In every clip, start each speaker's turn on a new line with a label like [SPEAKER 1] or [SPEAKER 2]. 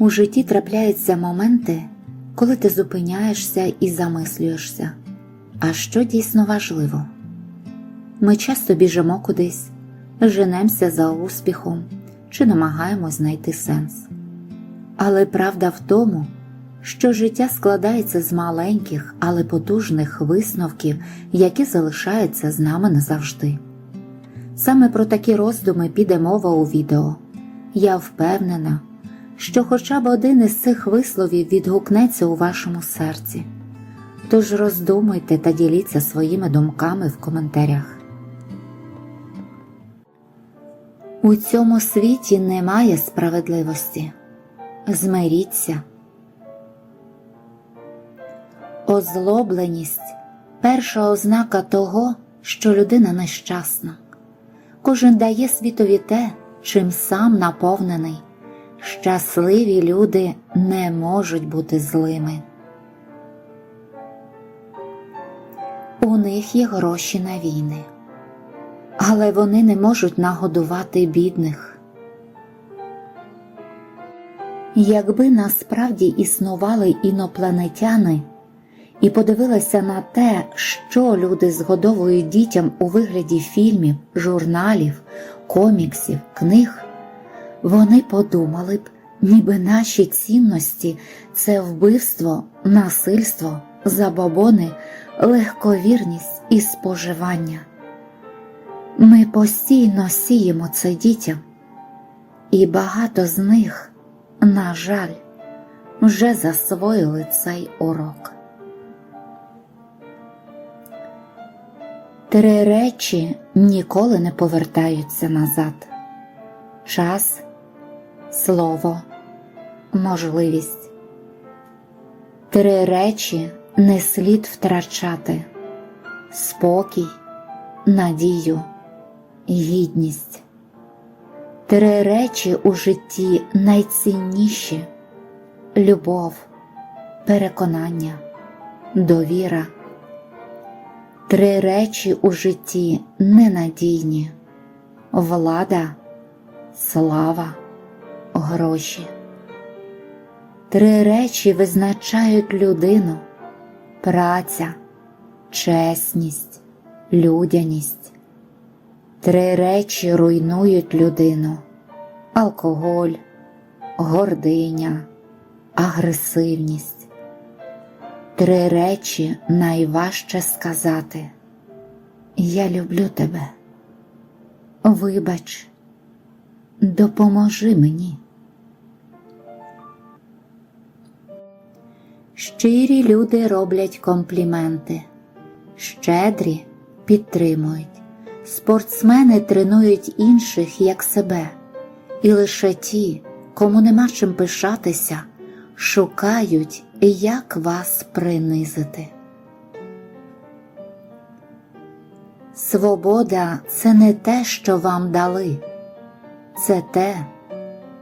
[SPEAKER 1] У житті трапляються моменти, коли ти зупиняєшся і замислюєшся, а що дійсно важливо. Ми часто біжимо кудись, женемося за успіхом чи намагаємось знайти сенс. Але правда в тому, що життя складається з маленьких, але потужних висновків, які залишаються з нами назавжди. Саме про такі роздуми піде мова у відео. Я впевнена, що хоча б один із цих висловів відгукнеться у вашому серці. Тож роздумуйте та діліться своїми думками в коментарях. У цьому світі немає справедливості. Змиріться. Озлобленість перша ознака того, що людина нещасна. Кожен дає світові те, чим сам наповнений. Щасливі люди не можуть бути злими. У них є гроші на війни, але вони не можуть нагодувати бідних. Якби насправді існували інопланетяни і подивилися на те, що люди згодовують дітям у вигляді фільмів, журналів, коміксів, книг, вони подумали б, ніби наші цінності це вбивство, насильство, забобони, легковірність і споживання. Ми постійно сіємо це дітям, і багато з них, на жаль, вже засвоїли цей урок. Три речі ніколи не повертаються назад: час, слово, можливість. Три речі не слід втрачати: спокій, надію, гідність. Три речі у житті найцінніші любов, переконання, довіра. Три речі у житті ненадійні влада, слава, гроші. Три речі визначають людину праця, чесність, людяність. Три речі руйнують людину алкоголь, гординя, агресивність. Три речі найважче сказати Я люблю тебе. Вибач, допоможи мені. Щирі люди роблять компліменти, щедрі підтримують, спортсмени тренують інших як себе, і лише ті, кому нема чим пишатися, шукають, як вас принизити. Свобода це не те, що вам дали, це те,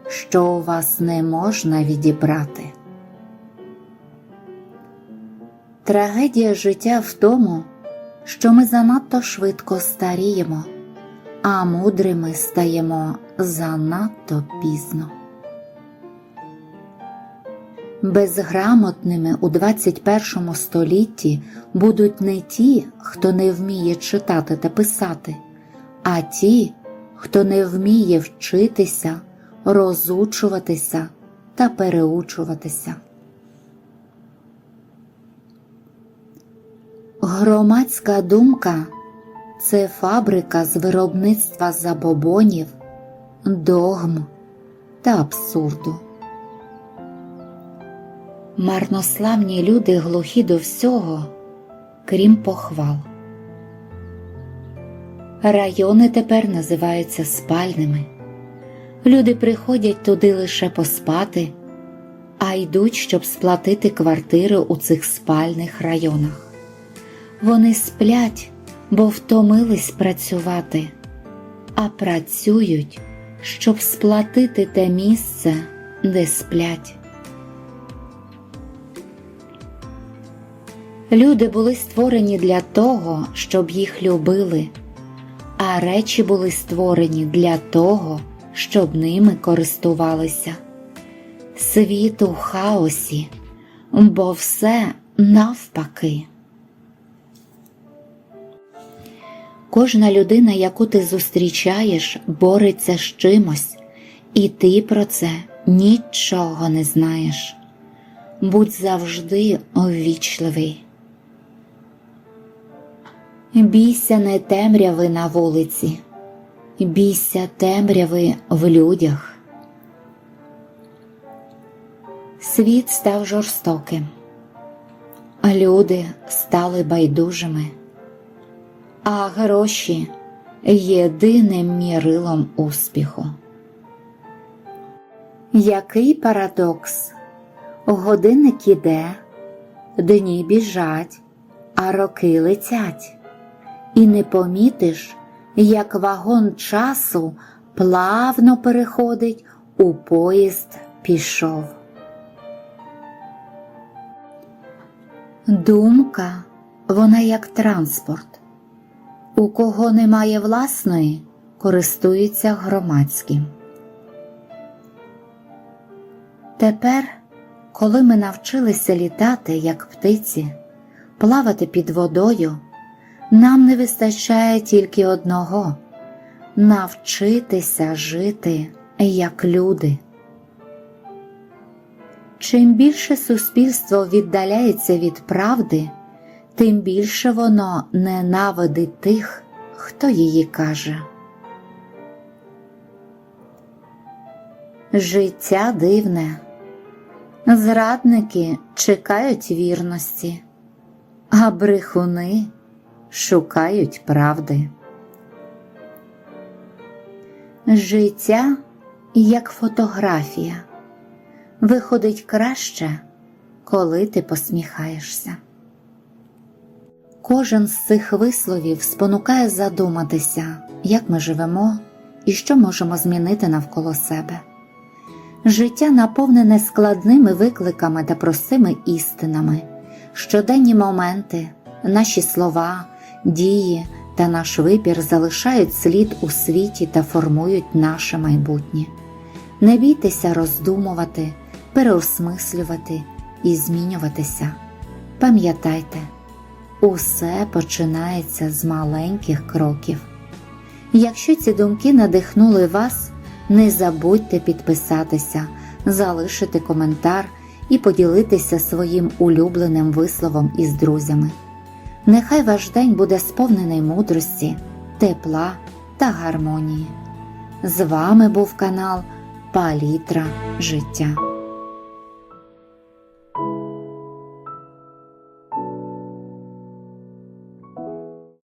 [SPEAKER 1] що у вас не можна відібрати. Трагедія життя в тому, що ми занадто швидко старіємо, а мудрими стаємо занадто пізно. Безграмотними у 21 столітті будуть не ті, хто не вміє читати та писати, а ті, хто не вміє вчитися, розучуватися та переучуватися. Громадська думка це фабрика з виробництва забобонів, догм та абсурду. Марнославні люди глухі до всього, крім похвал. Райони тепер називаються спальними. Люди приходять туди лише поспати, а йдуть, щоб сплатити квартири у цих спальних районах. Вони сплять, бо втомились працювати, а працюють, щоб сплатити те місце, де сплять. Люди були створені для того, щоб їх любили, а речі були створені для того, щоб ними користувалися. Світ у хаосі, бо все навпаки. Кожна людина, яку ти зустрічаєш, бореться з чимось, і ти про це нічого не знаєш. Будь завжди увічливий. Бійся не темряви на вулиці, бійся темряви в людях. Світ став жорстоким, а люди стали байдужими, а гроші єдиним мірилом успіху. Який парадокс? Годинник іде, дні біжать, а роки летять, і не помітиш, як вагон часу плавно переходить у поїзд пішов. Думка, вона як транспорт. У кого немає власної, користується громадським. Тепер, коли ми навчилися літати, як птиці, плавати під водою, нам не вистачає тільки одного навчитися жити як люди. Чим більше суспільство віддаляється від правди, тим більше воно ненавидить тих, хто її каже. Життя дивне. Зрадники чекають вірності, а брехуни шукають правди. Життя як фотографія виходить краще, коли ти посміхаєшся. Кожен з цих висловів спонукає задуматися, як ми живемо і що можемо змінити навколо себе. Життя наповнене складними викликами та простими істинами, щоденні моменти, наші слова, дії та наш вибір залишають слід у світі та формують наше майбутнє. Не бійтеся роздумувати, переосмислювати і змінюватися. Пам'ятайте, усе починається з маленьких кроків. Якщо ці думки надихнули вас, не забудьте підписатися, залишити коментар і поділитися своїм улюбленим висловом із друзями. Нехай ваш день буде сповнений мудрості, тепла та гармонії. З вами був канал Палітра Життя.